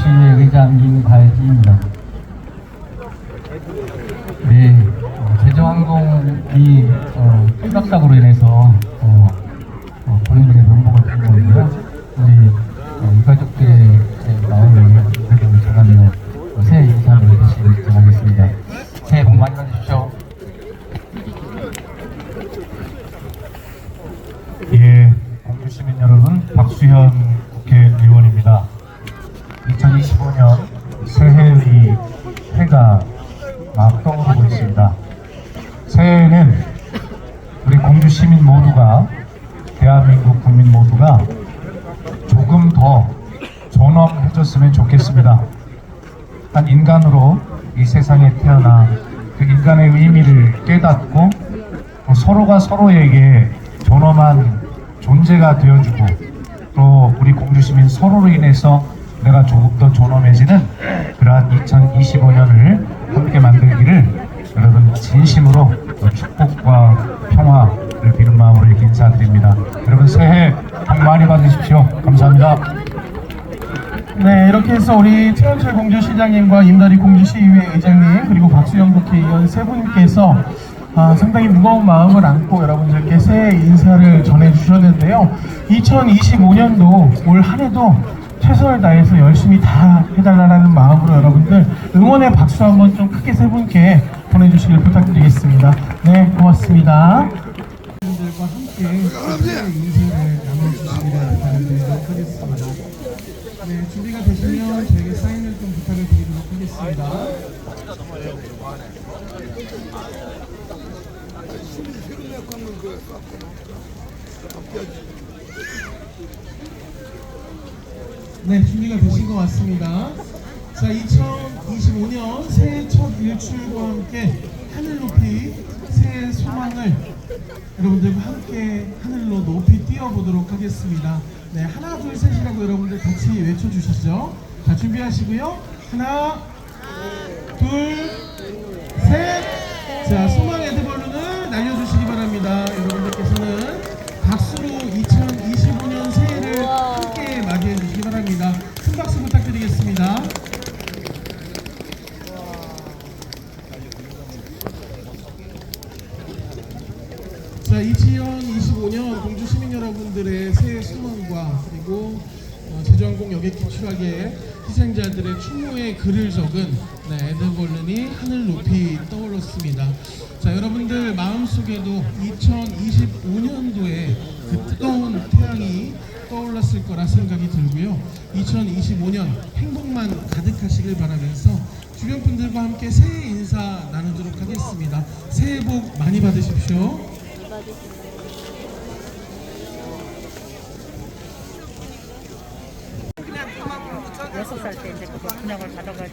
시의 의장 임발지입니다. 네, 어, 제주항공이 어, 추락사고로 인해서 어, 어, 고인들의 명복을 빌고있고요 우리 어, 유가족들의 제 마음을 그래도 전하며 어, 새해 인사를 대신 전하겠습니다. 새해 복 많이 받으십시오. 예, 공주 시민 여러분, 박수현. 2025년 새해의 해가 막 떠오르고 있습니다. 새해에는 우리 공주 시민 모두가 대한민국 국민 모두가 조금 더 존엄해졌으면 좋겠습니다. 한 인간으로 이 세상에 태어나 그 인간의 의미를 깨닫고 또 서로가 서로에게 존엄한 존재가 되어주고 또 우리 공주 시민 서로로 인해서 내가 조금 더 존엄해지는 그러한 2025년을 함께 만들기를 여러분 진심으로 또 축복과 평화를 비는 마음으로 이렇게 인사드립니다. 여러분 새해 복 많이 받으십시오. 감사합니다. 네, 이렇게 해서 우리 최현철 공주시장님과 임다리 공주시의회 의장님 그리고 박수영 국회의원 세 분께서 아, 상당히 무거운 마음을 안고 여러분들께 새해 인사를 전해주셨는데요. 2025년도 올 한 해도 최선을 다해서 열심히 다 해달라는 마음으로 여러분들 응원의 박수 한번 좀 크게 세 분께 보내주시길 부탁드리겠습니다. 네, 고맙습니다. 분들과 함께 인사를 나눠주시기를 부탁드리도록 하겠습니다. 네, 준비가 되시면 저에게 사인을 좀 부탁을 드리도록 하겠습니다. 네, 준비가 되신 것 같습니다. 자, 2025년 새해 첫 일출과 함께 하늘 높이 새해 소망을 여러분들과 함께 하늘로 높이 뛰어보도록 하겠습니다. 네, 하나, 둘, 셋이라고 여러분들 같이 외쳐주시죠. 자, 준비하시고요. 하나, 둘, 셋. 자, 2025년 공주 시민 여러분들의 새해 소망과 그리고 어, 제주항공 여객기 추락의 희생자들의 추모의 글을 적은 네, 에드벌룬이 하늘 높이 떠올랐습니다. 자, 여러분들 마음속에도 2025년도에 그 뜨거운 태양이 떠올랐을 거라 생각이 들고요. 2025년 행복만 가득하시길 바라면서 주변 분들과 함께 새해 인사 나누도록 하겠습니다. 새해 복 많이 받으십시오. 여섯 살 때 이제 그 분양을 받아가지고